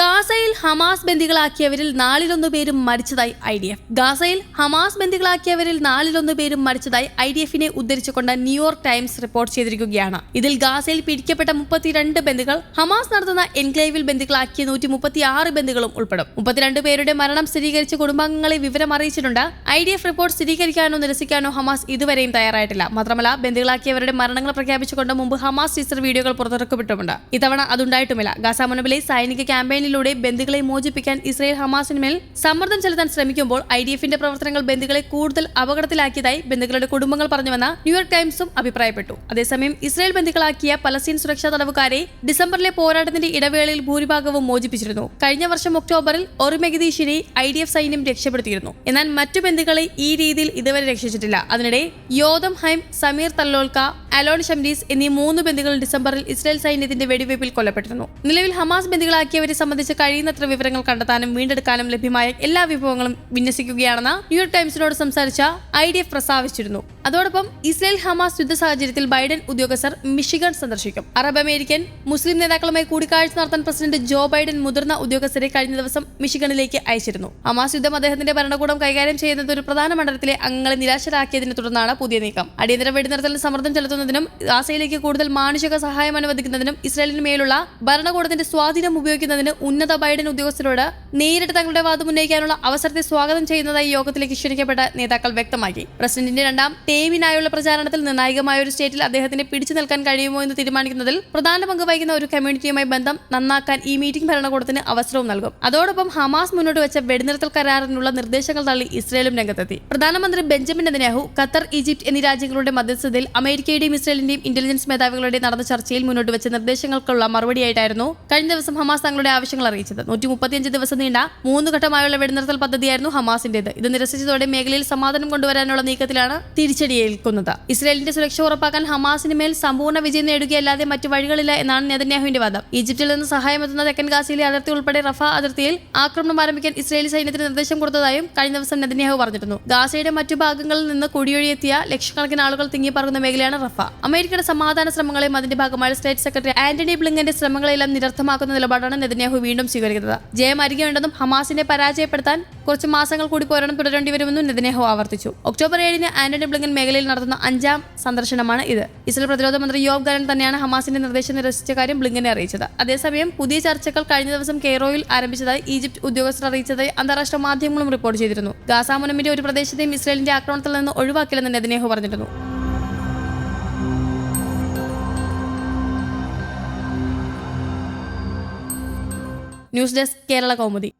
ഗാസയിൽ ഹമാസ് ബന്ദികളാക്കിയവരിൽ നാലിലൊന്ന് പേരും മരിച്ചതായി ഐ ഡി എഫ്. ഗാസയിൽ ഹമാസ് ബന്ദികളാക്കിയവരിൽ നാലിലൊന്ന് പേരും മരിച്ചതായി ഐ ഡി എഫിനെ ഉദ്ധരിച്ചുകൊണ്ട് ന്യൂയോർക്ക് ടൈംസ് റിപ്പോർട്ട് ചെയ്തിരിക്കുകയാണ്. ഇതിൽ ഗാസയിൽ പിടിക്കപ്പെട്ട മുപ്പത്തിരണ്ട് ബന്ദികൾ ഹമാസ് നടത്തുന്ന എൻക്ലേവിൽ ബന്ദികളാക്കിയ നൂറ്റി മുപ്പത്തിയാറ് ബന്ദികളും ഉൾപ്പെടും. മുപ്പത്തിരണ്ട് പേരുടെ മരണം സ്ഥിരീകരിച്ച കുടുംബാംഗങ്ങളെ വിവരം അറിയിച്ചിട്ടുണ്ട്. ഐ ഡി എഫ് റിപ്പോർട്ട് സ്ഥിരീകരിക്കാനോ നിരസിക്കാനോ ഹമാസ് ഇതുവരെയും തയ്യാറായിട്ടില്ല. മാത്രമല്ല ബന്ദികളാക്കിയവരുടെ മരണങ്ങൾ പ്രഖ്യാപിച്ചുകൊണ്ട് മുമ്പ് ഹമാസ് ടീച്ചർ വീഡിയോകൾ പുറത്തിറക്കപ്പെട്ടിട്ടുണ്ട്. ഇത്തവണ അതുണ്ടായിട്ടുമില്ല. ഗാസ മുനബിലെ സൈനിക ക്യാമ്പയിനിലൂടെ ബന്ദികളെ മോചിപ്പിക്കാൻ ഇസ്രായേൽ ഹമാസിനുമേൽ സമ്മർദ്ദം ചെലുത്താൻ ശ്രമിക്കുമ്പോൾ ഐ ഡി എഫിന്റെ പ്രവർത്തനങ്ങൾ ബന്ദികളെ കൂടുതൽ അപകടത്തിലാക്കിയതായി ബന്ദികളുടെ കുടുംബങ്ങൾ പറഞ്ഞുവെന്ന് ന്യൂയോർക്ക് ടൈംസും അഭിപ്രായപ്പെട്ടു. അതേസമയം ഇസ്രായേൽ ബന്ദികളാക്കിയ പലസ്തീൻ സുരക്ഷാ തടവുകാരെ ഡിസംബറിലെ പോരാട്ടത്തിന്റെ ഇടവേളയിൽ ഭൂരിഭാഗവും മോചിപ്പിച്ചിരുന്നു. കഴിഞ്ഞ വർഷം ഒക്ടോബറിൽ ഒറിമെഗദീഷിനെ ഐ ഡി എഫ് സൈന്യം രക്ഷപ്പെടുത്തിയിരുന്നു. എന്നാൽ മറ്റു ബന്ദികളെ ഈ രീതിയിൽ ഇതുവരെ രക്ഷിച്ചിട്ടില്ല. അതിനിടെ Yotam Haim Samer Talalka Alon Shamriz എന്നീ മൂന്ന് ബന്ദികൾ ഡിസംബറിൽ ഇസ്രായേൽ സൈന്യത്തിന്റെ വെടിവയ്പിൽ കൊല്ലപ്പെട്ടിരുന്നു. നിലവിൽ ഹമാസ് ബന്ദികളാക്കിയവരെ സംബന്ധിച്ച് കഴിയുന്നത്ര വിവരങ്ങൾ കണ്ടെത്താനും വീണ്ടെടുക്കാനും ലഭ്യമായ എല്ലാ വിഭവങ്ങളും വിന്യസിക്കുകയാണെന്ന് ന്യൂയോർക്ക് ടൈംസിനോട് സംസാരിച്ച ഐ ഡി എഫ് പ്രസ്താവിച്ചിരുന്നു. അതോടൊപ്പം ഇസ്രായേൽ ഹമാസ് യുദ്ധ സാഹചര്യത്തിൽ ബൈഡൻ ഉദ്യോഗസ്ഥർ മിഷിഗൺ സന്ദർശിക്കും. അറബ് അമേരിക്കൻ മുസ്ലിം നേതാക്കളുമായി കൂടിക്കാഴ്ച നടത്താൻ പ്രസിഡന്റ് ജോ ബൈഡൻ മുതിർന്ന ഉദ്യോഗസ്ഥരെ കഴിഞ്ഞ ദിവസം മിഷിഗണിലേക്ക് അയച്ചിരുന്നു. ഹമാസ് യുദ്ധം അദ്ദേഹത്തിന്റെ ഭരണകൂടം കൈകാര്യം ചെയ്യുന്നത് ഒരു പ്രധാന മണ്ഡലത്തിലെ അംഗങ്ങളെ നിരാശരാക്കിയതിനെ തുടർന്നാണ് പുതിയ നീക്കം. അടിയന്തര വെടിനിർത്തലിന് സമ്മർദ്ദം ചെലുത്തുന്നതിനും ഗാസയിലേക്ക് കൂടുതൽ മാനുഷിക സഹായം അനുവദിക്കുന്നതിനും ഇസ്രായേലിന് മേലുള്ള ഭരണകൂടത്തിന്റെ സ്വാധീനം ഉപയോഗിക്കുന്നതിന് ഉന്നത ബൈഡൻ ഉദ്യോഗസ്ഥരോട് നേരിട്ട് തങ്ങളുടെ വാദം ഉന്നയിക്കാനുള്ള അവസരത്തെ സ്വാഗതം ചെയ്യുന്നതായി യോഗത്തിലേക്ക് ക്ഷണിക്കപ്പെട്ട നേതാക്കൾ വ്യക്തമാക്കി. പ്രസിഡന്റിന്റെ രണ്ടാം ടേമിനായുള്ള പ്രചാരണത്തിൽ നിർണായകമായ ഒരു സ്റ്റേറ്റിൽ അദ്ദേഹത്തിന് പിടിച്ചു നിൽക്കാൻ കഴിയുമോ എന്ന് തീരുമാനിക്കുന്നതിൽ പ്രധാന പങ്ക് വഹിക്കുന്ന ഒരു കമ്മ്യൂണിറ്റിയുമായി ബന്ധം നന്നാക്കാൻ ഈ മീറ്റിംഗ് ഭരണകൂടത്തിന് അവസരവും നൽകും. അതോടൊപ്പം ഹമാസ് മുന്നോട്ട് വെച്ച വെടിനിർത്തൽ കരാറിനുള്ള നിർദ്ദേശങ്ങൾ തള്ളി ഇസ്രയേലും രംഗത്തെത്തി. പ്രധാനമന്ത്രി ബെഞ്ചമിൻ നെതന്യാഹു ഖത്തർ ഈജിപ്ത് എന്നീ രാജ്യങ്ങളുടെ മധ്യസ്ഥതയിൽ അമേരിക്കയുടെയും ഇസ്രയേലിന്റെയും ഇന്റലിജൻസ് മേധാവികളുടെ നടന്ന ചർച്ചയിൽ മുന്നോട്ട് വെച്ച നിർദ്ദേശങ്ങൾക്കുള്ള മറുപടിയായിട്ടായിരുന്നു കഴിഞ്ഞ ദിവസം ഹമാസ് തങ്ങളുടെ ആവശ്യങ്ങൾ അറിയിച്ചത്. നൂറ്റി മുപ്പത്തിയഞ്ച് ദിവസം നീണ്ട മൂന്ന് ഘട്ടമായുള്ള വെടിനിർത്തൽ പദ്ധതിയായിരുന്നു ഹമാസിന്റേത്. ഇത് നിരസിച്ചതോടെ മേഖലയിൽ സമാധാനം കൊണ്ടുവരാനുള്ള നീക്കത്തിലാണ് തിരിച്ചടിയേൽക്കുന്നത് ഇസ്രയേലിന്റെ സുരക്ഷ ഉറപ്പാക്കാൻ ഹമാസിന് മേൽ സമ്പൂർണ വിജയം നേടുകയല്ലാതെ മറ്റു വഴികളില്ല എന്നാണ് നെതന്യാഹുവിന്റെ വാദം. ഈജിപ്തിൽ നിന്ന് സഹായം എത്തുന്ന തെക്കൻ ഗാസയിലെ അതിർത്തി ഉൾപ്പെടെ റഫ അതിർത്തിയിൽ ആക്രമണം ആരംഭിക്കാൻ ഇസ്രയേലി സൈന്യത്തിന് നിർദ്ദേശം കൊടുത്തതായും കഴിഞ്ഞ ദിവസം നെതന്യാഹു പറഞ്ഞിരുന്നു. ഗാസയുടെ മറ്റു ഭാഗങ്ങളിൽ നിന്ന് കുടിയൊഴിയെത്തിയ ലക്ഷക്കണക്കിന് ആളുകൾ തിങ്ങിപ്പറങ്ങുന്ന മേഖലയാണ് റഫ. അമേരിക്കയുടെ സമാധാന ശ്രമങ്ങളെയും അതിന്റെ ഭാഗമായ സ്റ്റേറ്റ് സെക്രട്ടറി ആന്റണി ബ്ലിങ്കന്റെ ശ്രമങ്ങളെല്ലാം നിരർത്ഥമാക്കുന്ന നിലപാടാണ് നെതന്യാഹു വീണ്ടും സ്വീകരിക്കുന്നത്. ജയം അരികെയുണ്ടെന്നും ഹമാസിനെ പരാജയപ്പെടുത്താൻ കുറച്ച് മാസങ്ങൾ കൂടി പോരാട്ടം തുടരേണ്ടി വരുമെന്നും നെതന്യാഹു ആവർത്തിച്ചു. ഒക്ടോബർ ഏഴിന് ആന്റണി ബ്ലിങ്കൻ മേഖലയിൽ നടത്തുന്ന അഞ്ചാം സന്ദർശനമാണ് ഇത്. ഇസ്രായേൽ പ്രതിരോധ മന്ത്രി യോബ് ഗാലൻ തന്നെയാണ് ഹമാസിന്റെ നിർദ്ദേശം നിരസിച്ച കാര്യം ബ്ലിങ്കനെ അറിയിച്ചത്. അതേസമയം പുതിയ ചർച്ചകൾ കഴിഞ്ഞ ദിവസം കെയ്റോയിൽ ആരംഭിച്ചതായി ഈജിപ്ത് ഉദ്യോഗസ്ഥർ അറിയിച്ചതായി അന്താരാഷ്ട്ര മാധ്യമങ്ങളും റിപ്പോർട്ട് ചെയ്തിരുന്നു. ഗാസാമുനമിന്റെ ഒരു പ്രദേശത്തെയും ഇസ്രായേലിന്റെ ആക്രമണത്തിൽ നിന്ന് ഒഴിവാക്കില്ലെന്ന് നെതന്യാഹു പറഞ്ഞിരുന്നു. News desk Kerala Kaumudi.